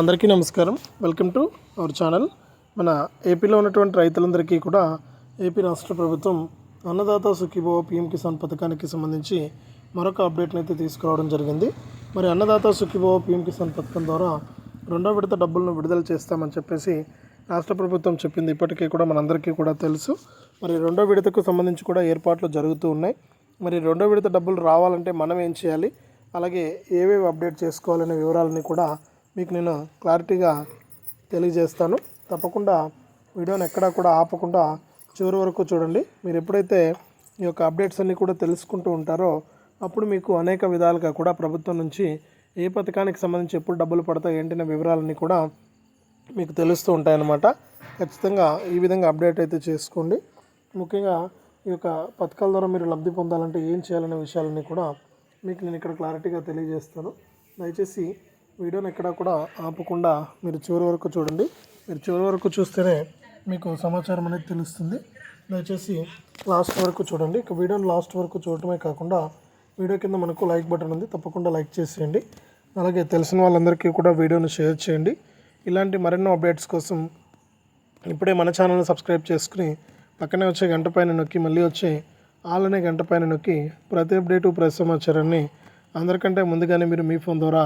అందరికీ నమస్కారం. Welcome to our channel. మన ఏపీలో ఉన్నటువంటి రైతులందరికీ కూడా ఏపీ రాష్ట్ర ప్రభుత్వం అన్నదాత సుఖీభవ పిఎం కిసాన్ పథకానికి సంబంధించి మరొక అప్డేట్ని అయితే తీసుకురావడం జరిగింది. మరి అన్నదాత సుఖీభవ పిఎం కిసాన్ పథకం ద్వారా రెండో విడత డబ్బులను విడుదల చేస్తామని చెప్పేసి రాష్ట్ర ప్రభుత్వం చెప్పింది. ఇప్పటికీ కూడా మనందరికీ కూడా తెలుసు. మరి రెండో విడతకు సంబంధించి కూడా ఏర్పాట్లు జరుగుతూ ఉన్నాయి. మరి రెండో విడత డబ్బులు రావాలంటే మనం ఏం చేయాలి? అలాగే ఏవేవి అప్డేట్ చేసుకోవాలనే వివరాలని కూడా మీకు నేను క్లారిటీగా తెలియజేస్తాను. తప్పకుండా వీడియోని ఎక్కడా కూడా ఆపకుండా చివరి వరకు చూడండి. మీరు ఎప్పుడైతే ఈ యొక్క అప్డేట్స్ అన్నీ కూడా తెలుసుకుంటూ ఉంటారో అప్పుడు మీకు అనేక విధాలుగా కూడా ప్రభుత్వం నుంచి ఏ పథకానికి సంబంధించి ఎప్పుడు డబ్బులు పడతాయి ఏంటనే వివరాలన్నీ కూడా మీకు తెలుస్తూ ఉంటాయన్నమాట. ఖచ్చితంగా ఈ విధంగా అప్డేట్ అయితే చేసుకోండి. ముఖ్యంగా ఈ యొక్క పథకాల ద్వారా మీరు లబ్ధి పొందాలంటే ఏం చేయాలనే విషయాలన్నీ కూడా మీకు నేను ఇక్కడ క్లారిటీగా తెలియజేస్తాను. దయచేసి వీడియోని ఎక్కడ కూడా ఆపకుండా మీరు చివరి వరకు చూడండి. మీరు చివరి వరకు చూస్తేనే మీకు సమాచారం అనేది తెలుస్తుంది. దయచేసి లాస్ట్ వరకు చూడండి. ఇక వీడియోని లాస్ట్ వరకు చూడటమే కాకుండా వీడియో కింద మనకు లైక్ బటన్ ఉంది. తప్పకుండా లైక్ చేసేయండి. అలాగే తెలిసిన వాళ్ళందరికీ కూడా వీడియోని షేర్ చేయండి. ఇలాంటి మరెన్నో అప్డేట్స్ కోసం ఇప్పుడే మన ఛానల్ని సబ్స్క్రైబ్ చేసుకుని పక్కనే వచ్చే గంట పైన నొక్కి మళ్ళీ వచ్చే ఆల్ అనే గంట పైన నొక్కి ప్రతి అప్డేటు ప్రతి సమాచారాన్ని అందరికంటే ముందుగానే మీరు మీ ఫోన్ ద్వారా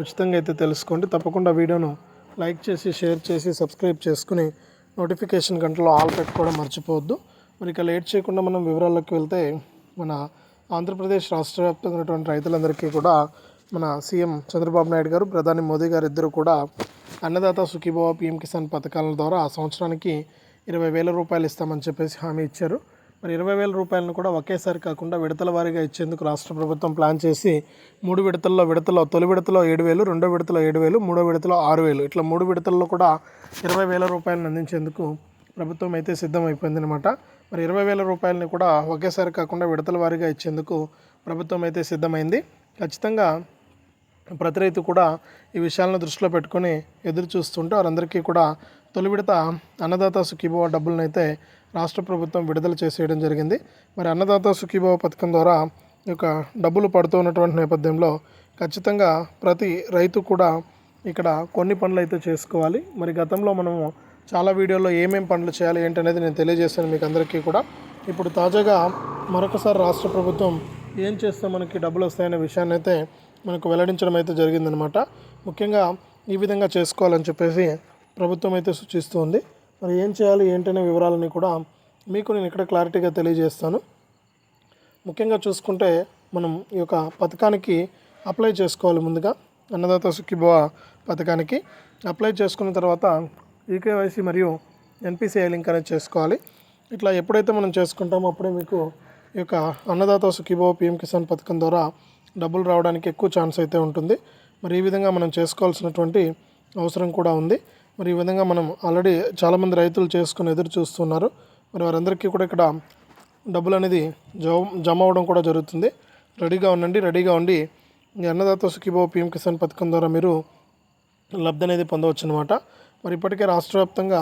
ఉచితంగా అయితే తెలుసుకోండి. తప్పకుండా వీడియోను లైక్ చేసి షేర్ చేసి సబ్స్క్రైబ్ చేసుకుని నోటిఫికేషన్ గంటలో ఆల్ పెట్టుకోవడం మర్చిపోవద్దు. మరి ఇక లేట్ చేయకుండా మనం వివరాల్లోకి వెళ్తే మన ఆంధ్రప్రదేశ్ రాష్ట్ర వ్యాప్తంగా ఉన్నటువంటి రైతులందరికీ కూడా మన సీఎం చంద్రబాబు నాయుడు గారు ప్రధాని మోదీ గారు ఇద్దరు కూడా అన్నదాత సుఖీభవ పిఎం కిసాన్ పథకాల ద్వారా ఆ సంవత్సరానికి ఇరవై వేల రూపాయలు ఇస్తామని చెప్పేసి హామీ ఇచ్చారు. మరి ఇరవై వేల రూపాయలను కూడా ఒకేసారి కాకుండా విడతల వారీగా ఇచ్చేందుకు రాష్ట్ర ప్రభుత్వం ప్లాన్ చేసి మూడు విడతల్లో విడతలో తొలి విడతలో ఏడు వేలు రెండో విడతలో ఏడు వేలు మూడో విడతలో ఆరు వేలు. ఇట్లా మూడు విడతల్లో కూడా ఇరవై వేల రూపాయలను అందించేందుకు ప్రభుత్వం అయితే సిద్ధమైపోయిందనమాట మరి ఇరవై వేల రూపాయలని కూడా ఒకేసారి కాకుండా విడతల వారీగా ఇచ్చేందుకు ప్రభుత్వం అయితే సిద్ధమైంది. ఖచ్చితంగా ప్రతి రైతు కూడా ఈ విషయాలను దృష్టిలో పెట్టుకొని ఎదురు చూస్తుంటే వారందరికీ కూడా తొలి విడత అన్నదాత సుఖీభవ డబ్బులను అయితే రాష్ట్ర ప్రభుత్వం విడుదల చేసేయడం జరిగింది. మరి అన్నదాత సుఖీభవ పథకం ద్వారా ఈ యొక్క డబ్బులు పడుతూ ఉన్నటువంటి నేపథ్యంలో ఖచ్చితంగా ప్రతి రైతు కూడా ఇక్కడ కొన్ని పనులు అయితే చేసుకోవాలి. మరి గతంలో మనము చాలా వీడియోలో ఏమేం పనులు చేయాలి ఏంటనేది నేను తెలియజేశాను మీకు అందరికీ కూడా. ఇప్పుడు తాజాగా మరొకసారి రాష్ట్ర ప్రభుత్వం ఏం చేస్తే మనకి డబ్బులు వస్తాయనే విషయాన్ని అయితే మనకు వెల్లడించడం అయితే జరిగిందనమాట. ముఖ్యంగా ఈ విధంగా చేసుకోవాలని చెప్పేసి ప్రభుత్వం అయితే సూచిస్తుంది. మరి ఏం చేయాలి ఏంటనే వివరాలని కూడా మీకు నేను ఇక్కడ క్లారిటీగా తెలియజేస్తాను. ముఖ్యంగా చూసుకుంటే మనం ఈ యొక్క పథకానికి అప్లై చేసుకోవాలి ముందుగా. అన్నదాత సుఖీభవ పథకానికి అప్లై చేసుకున్న తర్వాత ఈకేవైసీ మరియు ఎన్పిసిఐ లింక్ అనేది చేసుకోవాలి. ఇట్లా ఎప్పుడైతే మనం చేసుకుంటామో అప్పుడే మీకు ఈ యొక్క అన్నదాత సుఖీభవ పిఎం కిసాన్ పథకం ద్వారా డబ్బులు రావడానికి ఎక్కువ ఛాన్స్ అయితే ఉంటుంది. మరి ఈ విధంగా మనం చేసుకోవాల్సినటువంటి అవసరం కూడా ఉంది. మరి ఈ విధంగా మనం ఆల్రెడీ చాలామంది రైతులు చేసుకుని ఎదురు చూస్తున్నారు. మరి వారందరికీ కూడా ఇక్కడ డబ్బులు అనేది జమ జమ అవ్వడం కూడా జరుగుతుంది. రెడీగా ఉండండి రెడీగా ఉండి అన్నదాత సుఖీభావ పిఎం కిసాన్ పథకం ద్వారా మీరు లబ్ధి అనేది పొందవచ్చు అనమాట మరి ఇప్పటికే రాష్ట్ర వ్యాప్తంగా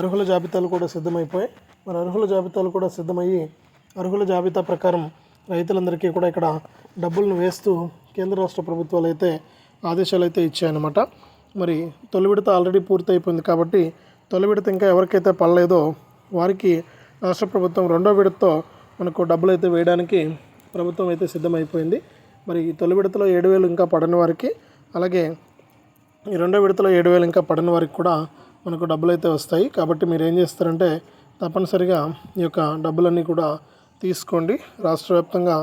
అర్హుల జాబితాలు కూడా సిద్ధమైపోయాయి. మరి అర్హుల జాబితాలు కూడా సిద్ధమయ్యి అర్హుల జాబితా ప్రకారం రైతులందరికీ కూడా ఇక్కడ డబ్బులను వేస్తూ కేంద్ర రాష్ట్ర ప్రభుత్వాలు అయితే ఆదేశాలు అయితే ఇచ్చాయన్నమాట. మరి తొలి విడత ఆల్రెడీ పూర్తయిపోయింది కాబట్టి తొలి విడత ఇంకా ఎవరికైతే పడలేదో వారికి రాష్ట్ర ప్రభుత్వం రెండో విడతతో మనకు డబ్బులు అయితే వేయడానికి ప్రభుత్వం అయితే సిద్ధమైపోయింది. మరి ఈ తొలి విడతలో ఏడు వేలు ఇంకా పడని వారికి అలాగే ఈ రెండో విడతలో ఏడు వేలు ఇంకా పడని వారికి కూడా మనకు డబ్బులు అయితే వస్తాయి. కాబట్టి మీరు ఏం చేస్తారంటే తప్పనిసరిగా ఈ యొక్క డబ్బులన్నీ కూడా తీసుకోండి. రాష్ట్ర వ్యాప్తంగా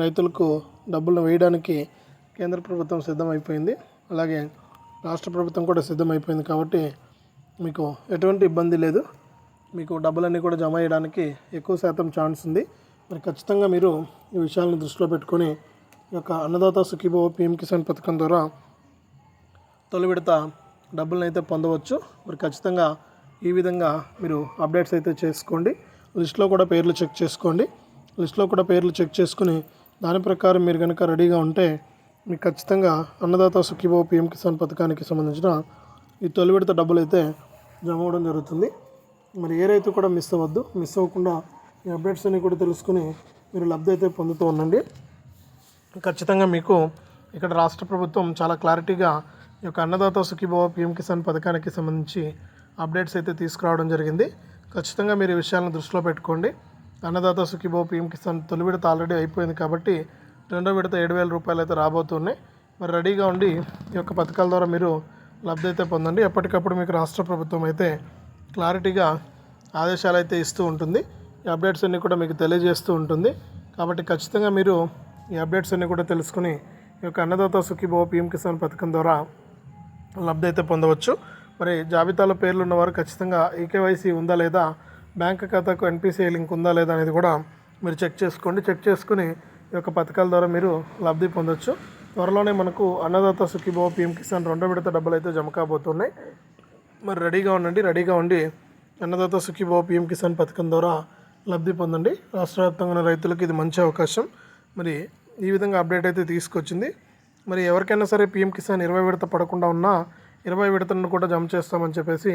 రైతులకు డబ్బులను వేయడానికి కేంద్ర ప్రభుత్వం సిద్ధమైపోయింది. అలాగే రాష్ట్ర ప్రభుత్వం కూడా సిద్ధమైపోయింది కాబట్టి మీకు ఎటువంటి ఇబ్బంది లేదు. మీకు డబ్బులన్నీ కూడా జమ చేయడానికి ఎక్కువ శాతం ఛాన్స్ ఉంది. మరి ఖచ్చితంగా మీరు ఈ విషయాలను దృష్టిలో పెట్టుకొని ఈ యొక్క అన్నదాత సుఖీభో పిఎం కిసాన్ పథకం ద్వారా తొలి విడత డబ్బులను అయితే పొందవచ్చు. మరి ఖచ్చితంగా ఈ విధంగా మీరు అప్డేట్స్ అయితే చేసుకోండి. లిస్ట్లో కూడా పేర్లు చెక్ చేసుకోండి. లిస్ట్లో కూడా పేర్లు చెక్ చేసుకుని దాని ప్రకారం మీరు కనుక రెడీగా ఉంటే మీకు ఖచ్చితంగా అన్నదాత సుఖీభావ పిఎం కిసాన్ పథకానికి సంబంధించిన ఈ తొలి విడత డబ్బులు అయితే జమ అవ్వడం జరుగుతుంది. మరి ఏ రైతు కూడా మిస్ అవ్వద్దు. మిస్ అవ్వకుండా ఈ అప్డేట్స్ అన్ని కూడా తెలుసుకుని మీరు లబ్ధి అయితే పొందుతూ ఉండండి. ఖచ్చితంగా మీకు ఇక్కడ రాష్ట్ర ప్రభుత్వం చాలా క్లారిటీగా ఈ యొక్క అన్నదాత సుఖీభవ పిఎం కిసాన్ పథకానికి సంబంధించి అప్డేట్స్ అయితే తీసుకురావడం జరిగింది. ఖచ్చితంగా మీరు ఈ విషయాలను దృష్టిలో పెట్టుకోండి. అన్నదాత సుఖీభవ పిఎం కిసాన్ తొలి విడత ఆల్రెడీ అయిపోయింది కాబట్టి రెండో విడత ఏడు వేల రూపాయలు అయితే రాబోతున్నాయి. మరి రెడీగా ఉండి ఈ యొక్క పథకాల ద్వారా మీరు లబ్ధి అయితే పొందండి. ఎప్పటికప్పుడు మీకు రాష్ట్ర ప్రభుత్వం అయితే క్లారిటీగా ఆదేశాలు అయితే ఇస్తూ ఉంటుంది. ఈ అప్డేట్స్ అన్నీ కూడా మీకు తెలియజేస్తూ ఉంటుంది. కాబట్టి ఖచ్చితంగా మీరు ఈ అప్డేట్స్ అన్నీ కూడా తెలుసుకుని ఈ యొక్క అన్నదాత సుఖీభో పీఎం కిసాన్ పథకం ద్వారా లబ్ధి అయితే పొందవచ్చు. మరి జాబితాలో పేర్లు ఉన్నవారు ఖచ్చితంగా ఈకేవైసీ ఉందా లేదా బ్యాంక్ ఖాతాకు ఎన్పిసిఐ లింక్ ఉందా లేదా అనేది కూడా మీరు చెక్ చేసుకోండి. చెక్ చేసుకుని ఈ యొక్క పథకాల ద్వారా మీరు లబ్ధి పొందొచ్చు. త్వరలోనే మనకు అన్నదాత సుఖీభావ పిఎం కిసాన్ రెండో విడత డబ్బులు అయితే జమ కాబోతున్నాయి. మరి రెడీగా ఉండండి రెడీగా ఉండి అన్నదాత సుఖీభావ పిఎం కిసాన్ పథకం ద్వారా లబ్ధి పొందండి. రాష్ట్ర వ్యాప్తంగా ఉన్న రైతులకు ఇది మంచి అవకాశం. మరి ఈ విధంగా అప్డేట్ అయితే తీసుకొచ్చింది. మరి ఎవరికైనా సరే పిఎం కిసాన్ ఇరవై విడత పడకుండా ఉన్నా ఇరవై విడతలను కూడా జమ చేస్తామని చెప్పేసి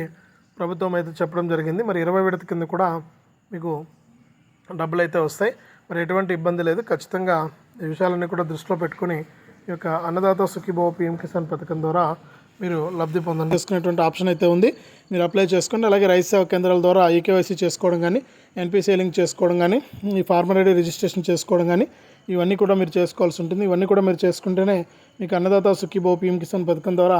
ప్రభుత్వం అయితే చెప్పడం జరిగింది. మరి ఇరవై విడత కింద కూడా మీకు డబ్బులు అయితే వస్తాయి. మరి ఎటువంటి ఇబ్బంది లేదు. ఖచ్చితంగా ఈ విషయాలన్నీ కూడా దృష్టిలో పెట్టుకుని ఈ యొక్క అన్నదాత సుఖీభవ పిఎం కిసాన్ పథకం ద్వారా మీరు లబ్ధి పొందండి. చేసుకునేటువంటి ఆప్షన్ అయితే ఉంది. మీరు అప్లై చేసుకోండి. అలాగే రైతు సేవా కేంద్రాల ద్వారా ఈకేవైసీ చేసుకోవడం కానీ ఎన్పిసి లింక్ చేసుకోవడం కానీ ఈ ఫార్మర్ ఐడి రిజిస్ట్రేషన్ చేసుకోవడం కానీ ఇవన్నీ కూడా మీరు చేసుకోవాల్సి ఉంటుంది. ఇవన్నీ కూడా మీరు చేసుకుంటేనే మీకు అన్నదాత సుఖీభవ పిఎం కిసాన్ పథకం ద్వారా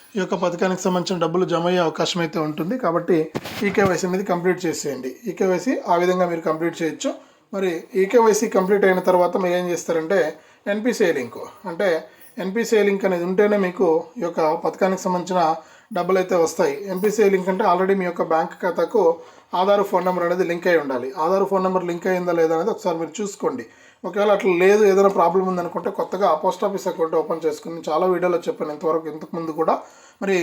ఈ యొక్క పథకానికి సంబంధించిన డబ్బులు జమ అయ్యే అవకాశం అయితే ఉంటుంది. కాబట్టి ఈకేవైసీ అనేది కంప్లీట్ చేసేయండి. ఈకేవైసీ ఆ విధంగా మీరు కంప్లీట్ చేయొచ్చు. మరి ఈకేవైసీ కంప్లీట్ అయిన తర్వాత మీరు ఏం చేస్తారంటే ఎన్పిసిఐ లింక్ అంటే ఎన్పిసిఐ లింక్ అనేది ఉంటేనే మీకు ఈ యొక్క పథకానికి సంబంధించిన డబ్బులు అయితే వస్తాయి ఎంపీసీ లింక్ అంటే ఆల్రెడీ మీ యొక్క బ్యాంక్ ఖాతాకు ఆధార్ ఫోన్ నెంబర్ అనేది లింక్ అయి ఉండాలి. ఆధార్ ఫోన్ నెంబర్ లింక్ అయిందా లేదా అనేది ఒకసారి మీరు చూసుకోండి. ఒకవేళ అట్లా లేదు ఏదైనా ప్రాబ్లం ఉందనుకుంటే కొత్తగా పోస్ట్ ఆఫీస్ అకౌంట్ ఓపెన్ చేసుకుని చాలా వీడియోలో చెప్పాను ఇంతవరకు ఇంతకుముందు కూడా. మరి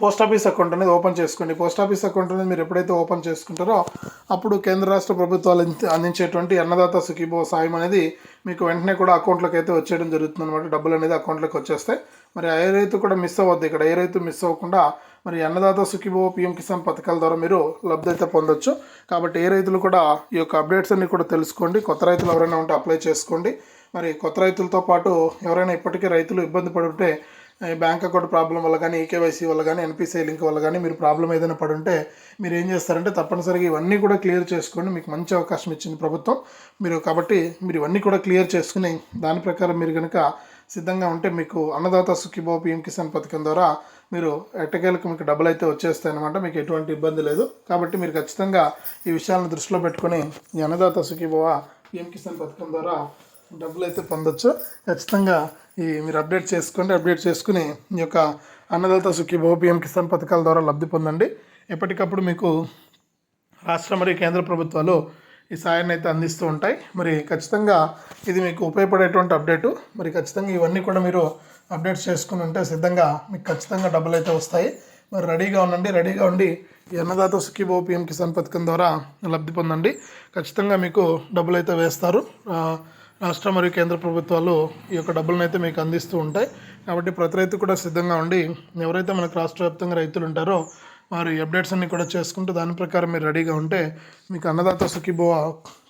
పోస్ట్ ఆఫీస్ అకౌంట్ అనేది ఓపెన్ చేసుకోండి. పోస్ట్ ఆఫీస్ అకౌంట్ అనేది మీరు ఎప్పుడైతే ఓపెన్ చేసుకుంటారో అప్పుడు కేంద్ర రాష్ట్ర ప్రభుత్వాలు అందించేటువంటి అన్నదాత సుఖీభో సాయం అనేది మీకు వెంటనే కూడా అకౌంట్లోకి అయితే వచ్చేయడం జరుగుతుంది అనమాట డబ్బులు అనేది అకౌంట్లోకి వచ్చేస్తాయి. మరి ఏ రైతు కూడా మిస్ అవ్వద్దు. ఇక్కడ ఏ రైతు మిస్ అవ్వకుండా మరి అన్నదాత సుఖీభవ పిఎం కిసాన్ పథకాల ద్వారా మీరు లబ్ధి అయితే పొందొచ్చు. కాబట్టి ఏ రైతులు కూడా ఈ యొక్క అప్డేట్స్ అన్ని కూడా తెలుసుకోండి. కొత్త రైతులు ఎవరైనా ఉంటే అప్లై చేసుకోండి. మరి కొత్త రైతులతో పాటు ఎవరైనా ఇప్పటికీ రైతులు ఇబ్బంది పడుంటే బ్యాంక్ అకౌంట్ ప్రాబ్లం వల్ల కానీ ఈకేవైసీ వల్ల కానీ ఎన్పిసిఐ లింక్ వల్ల కానీ మీరు ప్రాబ్లం ఏదైనా పడుంటే మీరు ఏం చేస్తారంటే తప్పనిసరిగా ఇవన్నీ కూడా క్లియర్ చేసుకోండి. మీకు మంచి అవకాశం ఇచ్చింది ప్రభుత్వం. మీరు కాబట్టి మీరు ఇవన్నీ కూడా క్లియర్ చేసుకుని దాని ప్రకారం మీరు కనుక సిద్ధంగా ఉంటే మీకు అన్నదాత సుఖీభావ పిఎం కిసాన్ పథకం ద్వారా మీరు ఎట్టకేలకు మీకు డబ్బులు అయితే వచ్చేస్తాయి అనమాట మీకు ఎటువంటి ఇబ్బంది లేదు. కాబట్టి మీరు ఖచ్చితంగా ఈ విషయాలను దృష్టిలో పెట్టుకొని ఈ అన్నదాత సుఖీభావ పిఎం కిసాన్ పథకం ద్వారా డబ్బులు అయితే పొందొచ్చు. ఖచ్చితంగా ఈ మీరు అప్డేట్ చేసుకోండి. అప్డేట్ చేసుకుని ఈ యొక్క అన్నదాత సుఖీభావ పిఎం కిసాన్ పథకాల ద్వారా లబ్ధి పొందండి. ఎప్పటికప్పుడు మీకు రాష్ట్ర మరియు కేంద్ర ప్రభుత్వాలు ఈ సాయాన్ని అయితే అందిస్తూ ఉంటాయి. మరి ఖచ్చితంగా ఇది మీకు ఉపయోగపడేటువంటి అప్డేటు. మరి ఖచ్చితంగా ఇవన్నీ కూడా మీరు అప్డేట్స్ చేసుకుని ఉంటే సిద్ధంగా మీకు ఖచ్చితంగా డబ్బులు అయితే వస్తాయి. మరి రెడీగా ఉండండి. రెడీగా ఉండి ఈ అన్నదాత సుఖీభావ పిఎం కిసాన్ పథకం ద్వారా లబ్ధి పొందండి. ఖచ్చితంగా మీకు డబ్బులు అయితే వేస్తారు. రాష్ట్ర మరియు కేంద్ర ప్రభుత్వాలు ఈ యొక్క డబ్బులను అయితే మీకు అందిస్తూ ఉంటాయి. కాబట్టి ప్రతి రైతు కూడా సిద్ధంగా ఉండి ఎవరైతే మనకు రాష్ట్ర వ్యాప్తంగా రైతులు ఉంటారో వారు అప్డేట్స్ అన్ని కూడా చేసుకుంటూ దాని ప్రకారం మీరు రెడీగా ఉంటే మీకు అన్నదాత సుఖీభవ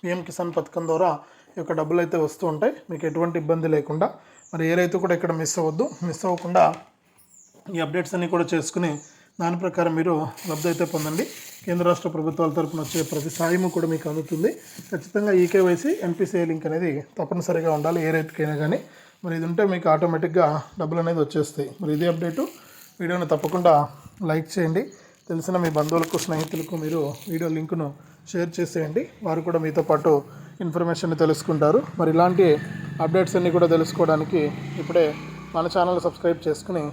పిఎం కిసాన్ పథకం ద్వారా ఈ యొక్క డబ్బులు అయితే వస్తూ ఉంటాయి. మీకు ఎటువంటి ఇబ్బంది లేకుండా మరి ఏ రైతు కూడా ఇక్కడ మిస్ అవ్వద్దు. మిస్ అవ్వకుండా ఈ అప్డేట్స్ అన్నీ కూడా చేసుకుని దాని ప్రకారం మీరు లబ్ధి అయితే పొందండి. కేంద్ర రాష్ట్ర ప్రభుత్వాల తరపున వచ్చే ప్రతి సాయము కూడా మీకు అందుతుంది. ఖచ్చితంగా ఈకేవైసీ ఎన్పిసిఐ లింక్ అనేది తప్పనిసరిగా ఉండాలి. ఏ రైతుకైనా కానీ మరి ఇది ఉంటే మీకు ఆటోమేటిక్గా డబ్బులు అనేది వచ్చేస్తాయి. మరి ఇది అప్డేటు వీడియోని తప్పకుండా లైక్ చేయండి. తెలిసిన మీ బంధువులకు స్నేహితులకు మీరు వీడియో లింకును షేర్ చేసేయండి. వారు కూడా మీతో పాటు ఇన్ఫర్మేషన్ తెలుసుకుంటారు. మరి ఇలాంటి అప్డేట్స్ అన్నీ కూడా తెలుసుకోవడానికి ఇప్పుడే మన ఛానల్ సబ్స్క్రైబ్ చేసుకుని